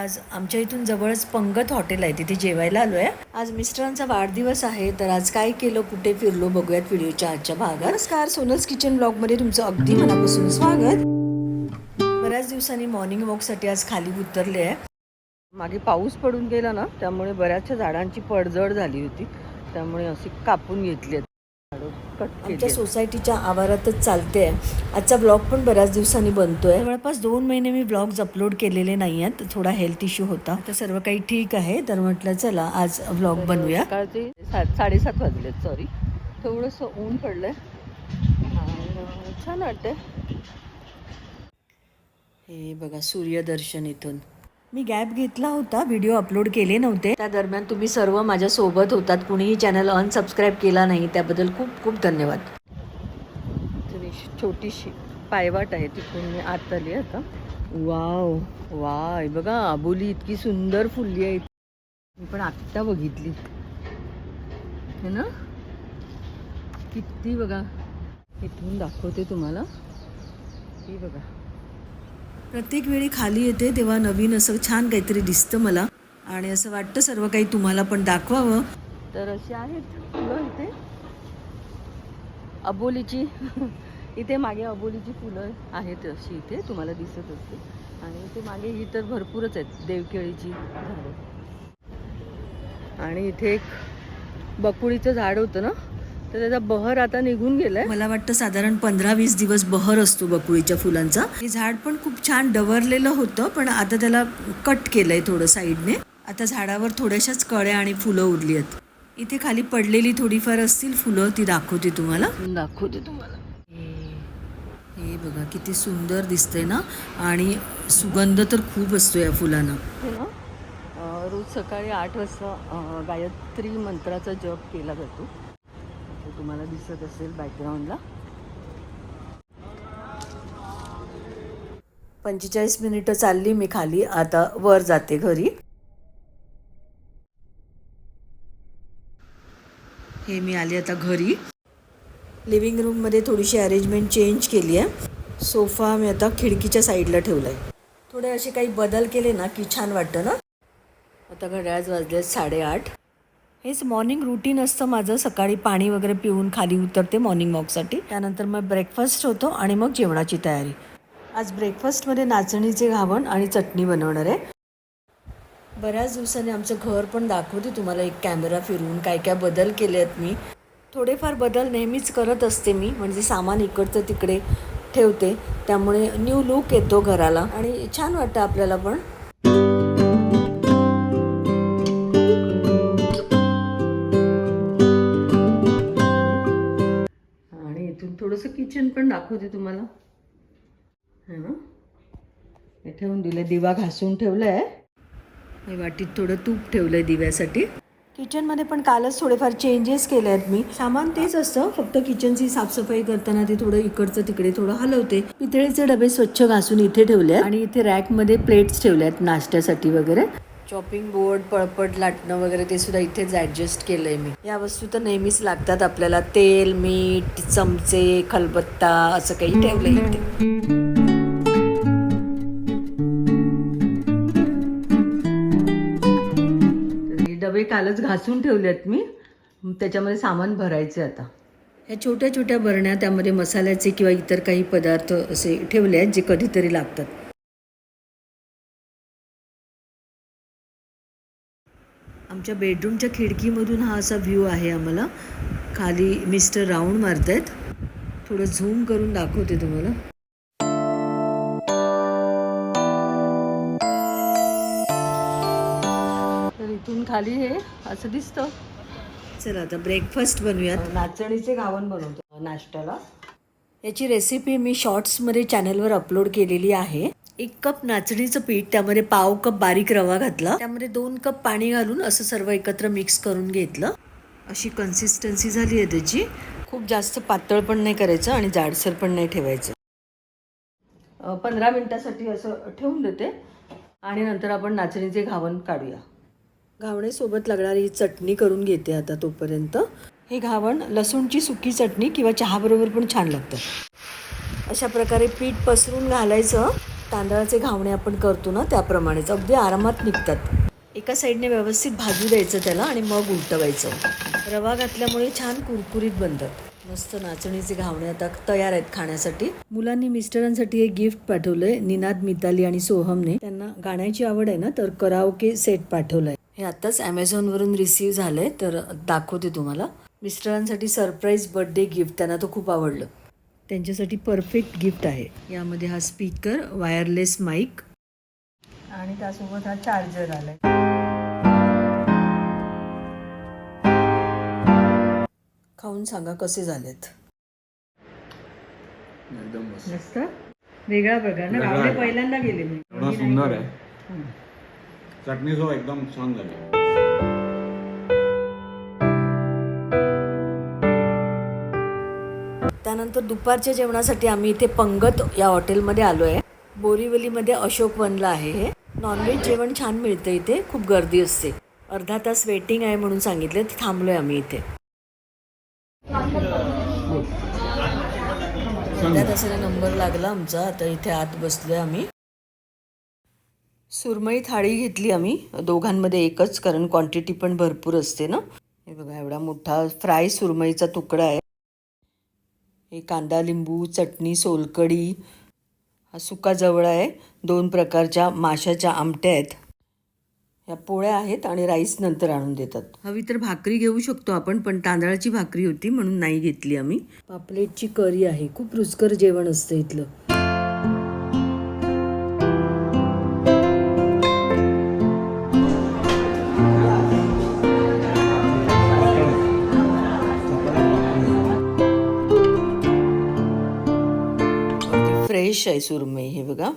आज आमच्या इथून जवळच पंगत हॉटेल आहे तिथे जेवायला आलो आहे आज मिस्टरांचा वाढदिवस आहे तर आज काय केलं कुठे फिरलो बघूयात व्हिडिओच्या आजच्या भागात. नमस्कार सोनल्स किचन ब्लॉगमध्ये तुमचं अगदी मनापासून स्वागत. बऱ्याच दिवसांनी मॉर्निंग वॉकसाठी आज खाली उतरले आहे. मागे पाऊस पडून गेला ना त्यामुळे बऱ्याचशा झाडांची पडझड झाली होती. त्यामुळे अशी कापून घेतली आहेत कट आमच्या सोसायटीच्या आवारातच चालते आहे. आजचा ब्लॉग पण बऱ्याच दिवसांनी बनतोय. जवळपास दोन महिने मी ब्लॉग्स अपलोड केलेले नाही आहेत. थोडा हेल्थ इश्यू होता. तर सर्व काही ठीक आहे. तर म्हटलं चला आज ब्लॉग बनवूया. सकाळचे सात साडेसात वाजलेत सॉरी थोडंसं ऊन पडलंय. आणि छान वाटतंय. हे बघा सूर्यदर्शन इथून. मी गॅप घेतला होता व्हिडिओ अपलोड केले नव्हते. त्या दरम्यान तुम्ही सर्व माझ्या सोबत होतात. कुणीही चॅनल अनसबस्क्राईब केला नाही त्याबद्दल खूप खूप धन्यवाद. छोटीशी पायवाट आहे तिथून मी आत आली आता. वाव वाय बघा आबोली इतकी सुंदर फुलली आहे. मी पण आत्ता बघितली. है ना? किती बघा. इथून दाखवते तुम्हाला. ही बघा. प्रत्येक वेळी खाली येते तेव्हा नवीन असं छान काहीतरी दिसतं मला. आणि असं वाटतं सर्व काही तुम्हाला पण दाखवावं. तर अशी आहेत फुलं इथे. अबोलीची इथे मागे अबोलीची फुलं आहेत अशी इथे तुम्हाला दिसत असते आणि इथे मागे ही तर भरपूरच आहेत देवकेळीची झाडं. आणि इथे एक बकुळीचं झाड होतं ना? तर त्याचा बहर आता निघून गेलाय. मला वाटतं साधारण पंधरा वीस दिवस बहर असतो बकुळीच्या फुलांचा. हे झाड पण खूप छान डवरलेलं होतं पण आता त्याला कट केलंय थोडं साईडने. आता झाडावर थोड्याशाच कळ्या आणि फुलं उरली आहेत. इथे खाली पडलेली थोडीफार असतील फुलं ती दाखवते तुम्हाला. दाखवते तुम्हाला. हे बघा किती सुंदर दिसतंय ना? आणि सुगंध तर खूप असतो या फुलांना. रोज सकाळी आठ वाजता गायत्री मंत्राचा जप केला जातो. तुम्हाला दिसत असेल बॅकग्राऊंडला पंचेचाळीस मिनिटं चालली मी खाली आता वर जाते घरी. हे मी आले आता घरी. लिव्हिंग रूममध्ये थोडीशी अरेंजमेंट चेंज केली आहे. सोफा मी आता खिडकीच्या साईडला ठेवला आहे थोडे असे काही बदल केले ना की छान वाटतं ना. आता घड्याळ वाजले साडेआठ. हेच मॉर्निंग रुटीन असतं माझं. सकाळी पाणी वगैरे पिऊन खाली उतरते मॉर्निंग वॉकसाठी त्यानंतर मग ब्रेकफास्ट होतो आणि मग जेवणाची तयारी. आज ब्रेकफास्टमध्ये नाचणीचे घावण आणि चटणी बनवणार आहे. बऱ्याच दिवसांनी आमचं घर पण दाखवते तुम्हाला. एक कॅमेरा फिरवून काय काय बदल केले आहेत मी. थोडेफार बदल नेहमीच करत असते मी. म्हणजे सामान इकडचं तिकडे ठेवते. त्यामुळे न्यू लुक येतो घराला. आणि छान वाटतं आपल्याला पण. थोडंसं किचन पण दाखवते तुम्हाला. है. ना हे ठेवून दिलं दिवा घासून ठेवलाय. आहे वाटीत थोडं तूप ठेवलंय दिव्यासाठी. किचनमध्ये पण कालच थोडेफार चेंजेस केले आहेत मी. सामान तेच असतं फक्त किचनची साफसफाई करताना ते थोडं इकडचं तिकडे थोडं हलवते. पितळेचे डबे स्वच्छ घासून इथे ठेवले आहेत आणि इथे रॅकमध्ये प्लेट्स ठेवले आहेत नाश्त्यासाठी वगैरे. चॉपिंग बोर्ड पळपट लाटणं वगैरे ते सुद्धा इथेच ॲडजस्ट केलंय मी. या वस्तू तर नेहमीच लागतात आपल्याला. तेल मीठ चमचे खलबत्ता असं काही ठेवलंय इथे. डबे कालच घासून ठेवलेत मी. त्याच्यामध्ये सामान भरायचे आता. ह्या छोट्या छोट्या बरण्या त्यामध्ये मसाल्याचे किंवा इतर काही पदार्थ असे ठेवले आहेत जे कधीतरी लागतात. आमच्या बेडरूमच्या खिडकीमधून हा असा व्ह्यू आहे आम्हाला. खाली मिस्टर राऊंड मारतायत. थोडं झूम करून दाखवते तुम्हाला. तर इथून खाली हे असं दिसतं. चला आता ब्रेकफास्ट बनवूयात. नाचणीचे घावण बनवतो नाश्त्याला. याची रेसिपी मी शॉर्ट्समध्ये चॅनलवर अपलोड केलेली आहे. एक कप नाचणीचं पीठ त्यामध्ये पाव कप बारीक रवा घातला. त्यामध्ये दोन कप पाणी घालून असं सर्व एकत्र मिक्स करून घेतलं. अशी कन्सिस्टन्सी झाली आहे त्याची. खूप जास्त पातळ पण नाही करायचं आणि जाडसर पण नाही ठेवायचं. पंधरा मिनटासाठी असं ठेवून देते. आणि नंतर आपण नाचणीचे घावण काढूया. घावणेसोबत लागणारी ही चटणी करून घेते आता तोपर्यंत. हे घावण लसूणची सुकी चटणी किंवा चहाबरोबर पण छान लागतं. अशा प्रकारे पीठ पसरून घालायचं. तांदळाचे घावणे आपण करतो ना त्याप्रमाणेच. अगदी आरामात निघतात. एका साईडने व्यवस्थित भाजू द्यायचं त्याला आणि मग उलटवायचं. रवा घातल्यामुळे छान कुरकुरीत बनतात. मस्त नाचणीचे घावणे आता तयार आहेत खाण्यासाठी. मुलांनी मिस्टरांसाठी एक गिफ्ट पाठवलंय निनाद मिताली आणि सोहमने. त्यांना गाण्याची आवड आहे ना तर कराओके सेट पाठवलंय. हे आताच वरून रिसीव्ह झालंय तर दाखवते तुम्हाला. मिस्टरांसाठी सरप्राईज बर्थडे गिफ्ट त्यांना तो खूप आवडलं. त्यांच्यासाठी परफेक्ट गिफ्ट आहे. यामध्ये हा स्पीकर वायरलेस माईक आणि त्यासोबत हा चार्जर आलाय. खाऊन सांगा कसे झालेत? एकदम मस्त. वेगळा प्रकार ना गावडे. पहिल्यांदा गेले मी. सुंदर आहे. चटणी सो एकदम छान झाली. त्यानंतर दुपारच्या जेवणासाठी आम्ही इथे पंगत या हॉटेलमध्ये आलो आहे बोरिवलीमध्ये अशोक वनला आहे हे. नॉनव्हेज जेवण छान मिळतं इथे. खूप गर्दी असते. अर्धा तास वेटिंग आहे म्हणून सांगितले तर थांबलोय आम्ही इथे. अर्ध्या तासाला नंबर लागला आमचा आता इथे आत बसलोय आम्ही. सुरमई थाळी घेतली आम्ही दोघांमध्ये एकच कारण क्वांटिटी पण भरपूर असते ना. हे बघा एवढा मोठा फ्राय सुरमईचा तुकडा आहे. हे कांदा लिंबू चटणी सोलकडी हा सुका जवळ आहे. दोन प्रकारच्या माशाच्या आमट्या आहेत. ह्या पोळ्या आहेत आणि राईस नंतर आणून देतात. हवी तर भाकरी घेऊ शकतो आपण पण तांदळाची भाकरी होती म्हणून नाही घेतली आम्ही. पापलेटची करी आहे. खूप रुचकर जेवण असतं इथलं. फ्रेश आहे सुरमई हे बघा.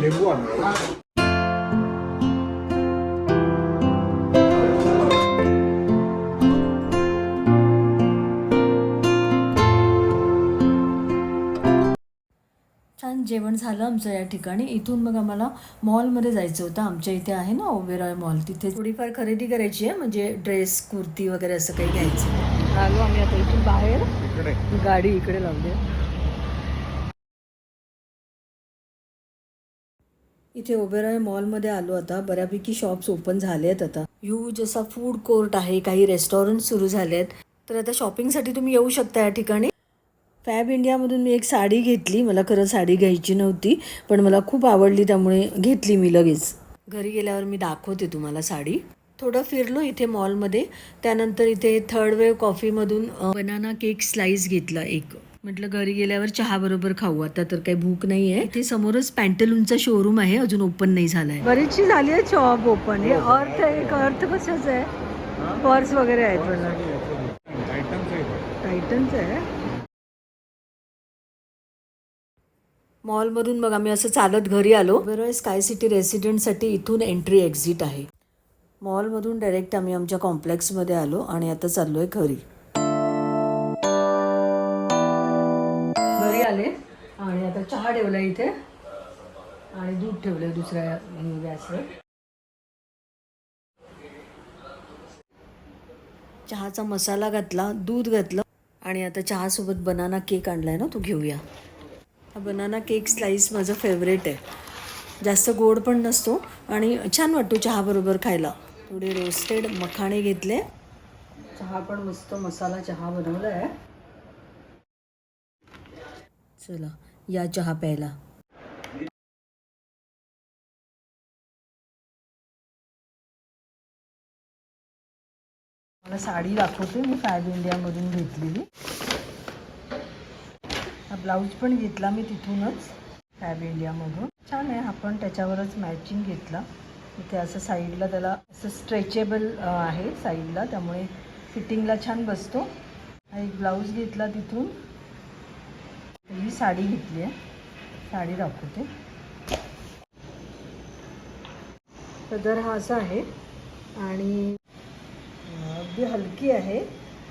लिंबू आणणार जेवण झालं आमचं या ठिकाणी. इथून मग आम्हाला मॉलमध्ये जायचं होतं. आमच्या इथे आहे ना ओबेरॉय मॉल. तिथे थोडीफार खरेदी करायची आहे. म्हणजे ड्रेस कुर्ती वगैरे असं काही घ्यायचं आलो आम्ही आता इथून बाहेर. गाडी इकडे लावली इथे ओबेरॉय मॉलमध्ये आलो आता. बऱ्यापैकी शॉप्स ओपन झाले आहेत आता. ह्यूज असा फूड कोर्ट आहे. काही रेस्टॉरंट सुरू झाले आहेत तर आता शॉपिंगसाठी तुम्ही येऊ शकता या ठिकाणी. फॅब इंडियामधून मी एक साडी घेतली. मला खरं साडी घ्यायची नव्हती पण मला खूप आवडली त्यामुळे घेतली मी लगेच. घरी गेल्यावर मी दाखवते तुम्हाला साडी. थोडं फिरलो इथे मॉलमध्ये. त्यानंतर इथे थर्ड वेव कॉफीमधून बनाना केक स्लाइस घेतला एक. म्हटलं घरी गेल्यावर चहा बरोबर खाऊ. आता तर काही भूक नाही आहे इथे समोरच पॅन्टलूनचा शोरूम आहे. अजून ओपन नाही झालाय. बरीचशी झाली आहे शॉप ओपन हे अर्थ एक अर्थ कशाच आहे? पर्स वगैरे आहेत. मला आयटम्स आहेत. टायटन्स आहे? मॉलमधून मग आम्ही असं चालत घरी आलो. बरं स्काय सिटी रेसिडेंटसाठी इथून एंट्री एक्झिट आहे. मॉलमधून डायरेक्ट आम्ही आमच्या कॉम्प्लेक्समध्ये आलो आणि आता चाललोय घरी. घरी आले आणि आता चहा ठेवला इथे. आणि दूध ठेवलं दुसऱ्या गॅसवर. चहाचा मसाला घातला दूध घातलं आणि आता चहासोबत बनाना केक आणलाय ना तो घेऊया. हा बनाना केक स्लाईस माझं फेवरेट आहे. जास्त गोड पण नसतो आणि छान वाटतो चहाबरोबर खायला. थोडे रोस्टेड मखाणे घेतले. चहा पण मस्त मसाला चहा बनवला आहे चला या चहा प्यायला. मला साडी दाखवते मी फॅब इंडियामधून घेतलेली. ब्लाऊज पण घेतला मी तिथूनच. फॅब इंडियामधून छान आहे आपण त्याच्यावरच मॅचिंग घेतला. इथे असं साईडला त्याला असं स्ट्रेचेबल आहे साईडला त्यामुळे फिटिंगला छान बसतो. हा एक ब्लाऊज घेतला तिथून. ही साडी घेतली आहे. साडी दाखवते. सदर हा असा आहे. आणि अगदी हलकी आहे.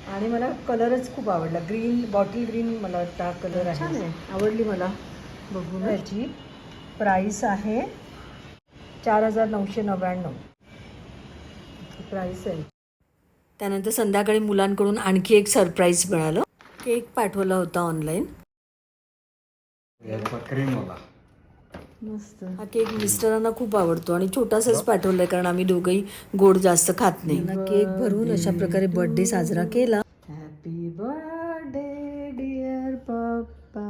आणि मला कलरच खूप आवडला. ग्रीन बॉटल ग्रीन मला वाटतं हा कलर आहे. छान आहे. आवडली मला. बघून. याची प्राईस आहे चार हजार नऊशे नव्याण्णव. प्राईस आहे. त्यानंतर संध्याकाळी मुलांकडून आणखी एक सरप्राईज मिळालं. केक पाठवला होता ऑनलाईन मस्त. हा केक मिस्टरांना खूप आवडतो आणि छोटासाच पाठवलाय कारण आम्ही दोघंही गोड जास्त खात नाही. केक भरून अशा प्रकारे बर्थडे साजरा केला. हॅपी बर्थडे डिअर पप्पा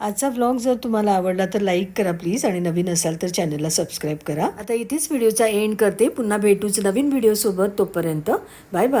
आजचा व्लॉग जर तुम्हाला आवडला तर लाईक करा प्लीज आणि नवीन असाल तर चॅनलला सबस्क्राईब करा. आता इथेच व्हिडिओचा एंड करते. पुन्हा भेटूच नवीन व्हिडिओ सोबत तोपर्यंत. Bye bye